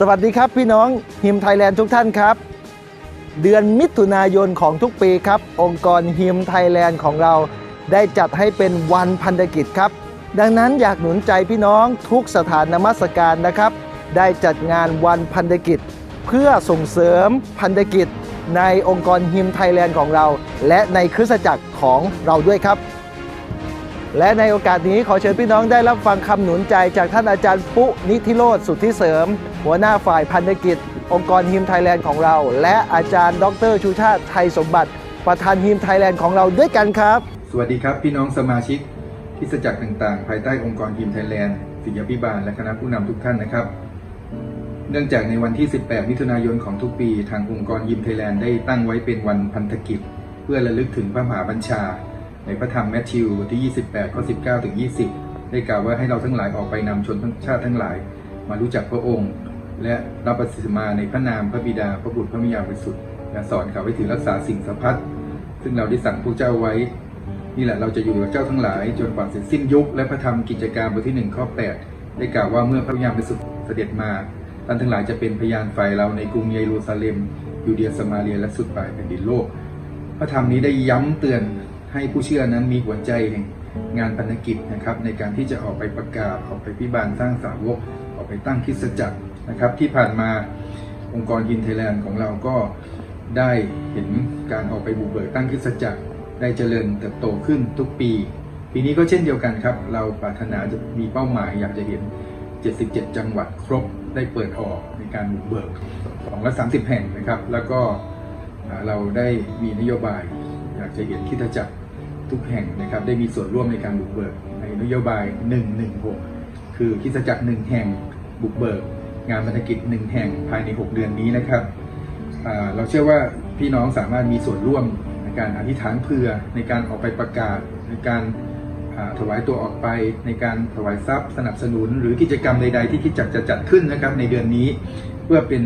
สวัสดีครับพี่น้องฮิมไทยแลนด์ทุกท่านครับ เดือนมิถุนายนของทุกปีครับ องค์กรฮิมไทยแลนด์ของเราได้จัดให้เป็นวันพันธกิจครับ ดังนั้นอยากหนุนใจพี่น้องทุกสถานนมัสการนะครับ ได้จัดงานวันพันธกิจ เพื่อส่งเสริมพันธกิจ ในองค์กรฮิมไทยแลนด์ของเรา และในคริสตจักรของเราด้วยครับ และในโอกาสนี้ขอเชิญพี่น้องได้รับฟังคำหนุนใจจากท่านอาจารย์ปุนิธิโรธสุทธิเสริม หัวหน้าฝ่ายพันธกิจ องค์กรฮิมไทยแลนด์ของเรา และอาจารย์ ดรชูชาติไทยสมบัติ ประธานฮิมไทยแลนด์ของเราด้วยกันครับ สวัสดีครับพี่น้องสมาชิกคริสจักรต่างๆ ภายใต้องค์กรทีมไทยแลนด์ศิยาพิบาลและคณะผู้นำทุกท่านนะครับ เนื่องจากในวันที่ 18 มิถุนายนของทุกปี ทางองค์กรยิมไทยแลนด์ได้ตั้งไว้เป็นวันพันธกิจ เพื่อระลึกถึงพระมหาบัญชา ในพระธรรมแมทธิวบทที่ 28 ข้อ 19 ถึง 20 ได้กล่าวว่าให้เราทั้งหลายออกไปนำชนทั้งชาติทั้งหลาย มารู้จักพระองค์ และรับบัพติศมาในพระนามพระบิดาพระบุตรพระมิยาบริสุทธิ์และสอนเขาไว้ถือรักษาสิ่งสัพพัทซึ่งเราได้สั่งพวกเจ้าไว้ นี่แหละเราจะอยู่กับเจ้าทั้งหลาย จนกว่าเสร็จสิ้นยุคและพระธรรมกิจการบทที่ 1 ข้อ 8 ได้กล่าวว่าเมื่อพระวิญญาบริสุทธิ์เสด็จมาท่านทั้งหลายจะเป็นพยานฝ่ายเราในกรุงเยรูซาเล็มยูเดียสมาเรียและสุดปลายแผ่นดินโลก พระธรรมนี้ได้ย้ำเตือน ให้ผู้เชื่อนั้นมีหัวใจแห่งงานพันธกิจนะครับในการที่จะออกไปประกาศออกไปพิบาลสร้างสาวก ออกไปตั้งคริสจักรนะครับ ที่ผ่านมาองค์กรยินไทยแลนด์ของเราก็ได้เห็นการออกไปบุกเบิกตั้งคริสจักรได้เจริญเติบโตขึ้นทุกปี ปีนี้ก็เช่นเดียวกันครับ เราปรารถนาจะมีเป้าหมาย อยากจะเห็น 77 จังหวัดครบได้เปิดออกในการบุกเบิกของละ30 แห่งนะครับ แล้วก็เราได้มีนโยบายากจะเห็นคิดจักรทุกแห่งนะครับ ได้มีส่วนร่วมในการบุกเบิกในนโยบาย 116 คือคิดจักรหนึ่งแห่งบุกเบิก งานพันธกิจหนึ่งแห่งภายใน 6 เดือนนี้นะครับเราเชื่อว่าพี่น้องสามารถมีส่วนร่วมในการอธิษฐานเพื่อในการออกไปประกาศในการถวายตัวออกไปในการถวายทรัพย์สนับสนุน หรือกิจกรรมใด ๆ ที่คิดจักจะจัดขึ้นนะครับ ในเดือนนี้เพื่อเป็น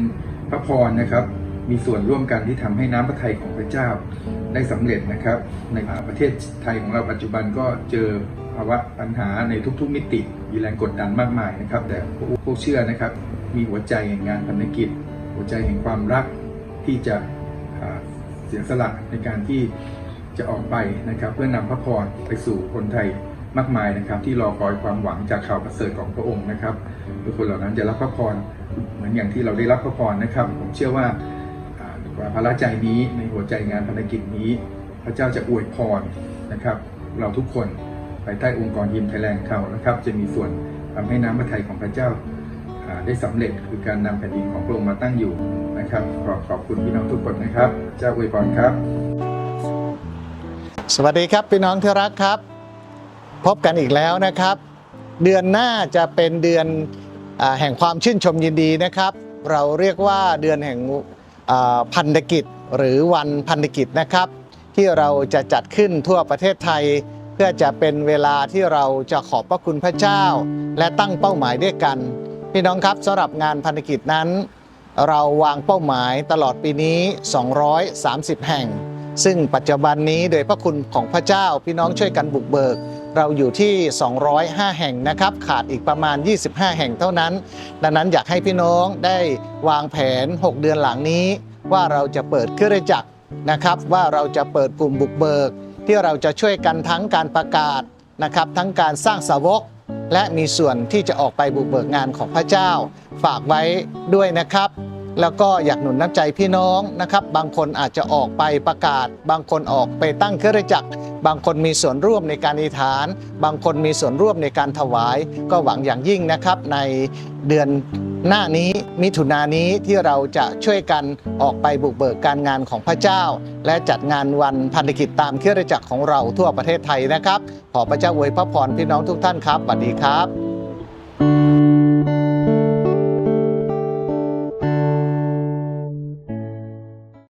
พระพรนะครับ มีส่วนร่วมกันที่ทำให้น้ำพระทัยของพระเจ้า ได้สำเร็จนะครับ ในประเทศไทยของเราปัจจุบันก็เจอภาวะปัญหาในทุกๆมิติมีแรงกดดันมากมายนะครับ แต่พวกเชื่อนะครับ มีหัวใจแห่งงานพันธกิจ หัวใจแห่งความรักที่จะเสียสละในการที่จะออกไปนะครับ เพื่อนำพระพรไปสู่คนไทยมากมายนะครับ ที่รอคอยความหวังจากข่าวประเสริฐของพระองค์นะครับทุกคนเหล่านั้นจะรับพระพรเหมือนอย่างที่เราได้รับพระพรนะครับ ผมเชื่อว่า อ่าภาระใจนี้ในหัวใจงานพันธกิจนี้ พระเจ้าจะอวยพรนะครับ เราทุกคนภายใต้องค์กรยิมไทยแลนด์เขานะครับ จะมีส่วนทำให้น้ำพระทัยของพระเจ้าได้สำเร็จคือการนำแผ่นดินของพระองค์มาตั้งอยู่นะครับ ขอขอบคุณพี่น้องทุกคนนะครับ เจ้าอวยพรครับ สวัสดีครับพี่น้องที่รักครับ พบกันอีกแล้วนะครับ เดือนหน้าจะเป็นเดือนแห่งความชื่นชมยินดีนะครับ เราเรียกว่าเดือนแห่ง พันธกิจหรือวันพันธกิจนะครับ ที่เราจะจัดขึ้นทั่วประเทศไทย เพื่อจะเป็นเวลาที่เราจะขอบพระคุณพระเจ้า และตั้งเป้าหมายด้วยกัน พี่น้องครับสำหรับงานพันธกิจนั้น เราวางเป้าหมายตลอดปีนี้ 230 แห่ง ซึ่งปัจจุบันนี้โดยพระคุณของพระเจ้าพี่น้องช่วยกันบุกเบิก เราอยู่ที่ 205 แห่งนะครับ ขาดอีกประมาณ 25 แห่งเท่านั้น ดังนั้นอยากให้พี่น้องได้วางแผน 6 เดือนหลังนี้ ว่าเราจะเปิดเครือจักรนะครับ ว่าเราจะเปิดกลุ่มบุกเบิก ที่เราจะช่วยกันทั้งการประกาศนะครับ ทั้งการสร้างสาวก และมีส่วนที่จะออกไปบุกเบิกงานของพระเจ้า ฝากไว้ด้วยนะครับ แล้วก็อยากหนุนน้ำใจพี่น้องนะครับ บางคนอาจจะออกไปประกาศ บางคนออกไปตั้งเครือจักร บางคนมีส่วนร่วมในการอธิษฐาน บางคนมีส่วนร่วมในการถวาย ก็หวังอย่างยิ่งนะครับ ในเดือนหน้านี้มิถุนายนนี้ที่เราจะช่วยกันออกไปบุกเบิกการงานของพระเจ้า และจัดงานวันพันธกิจตามเครือจักรของเราทั่วประเทศไทยนะครับ ขอพระเจ้าอวยพระพรพี่น้องทุกท่านครับสวัสดีครับ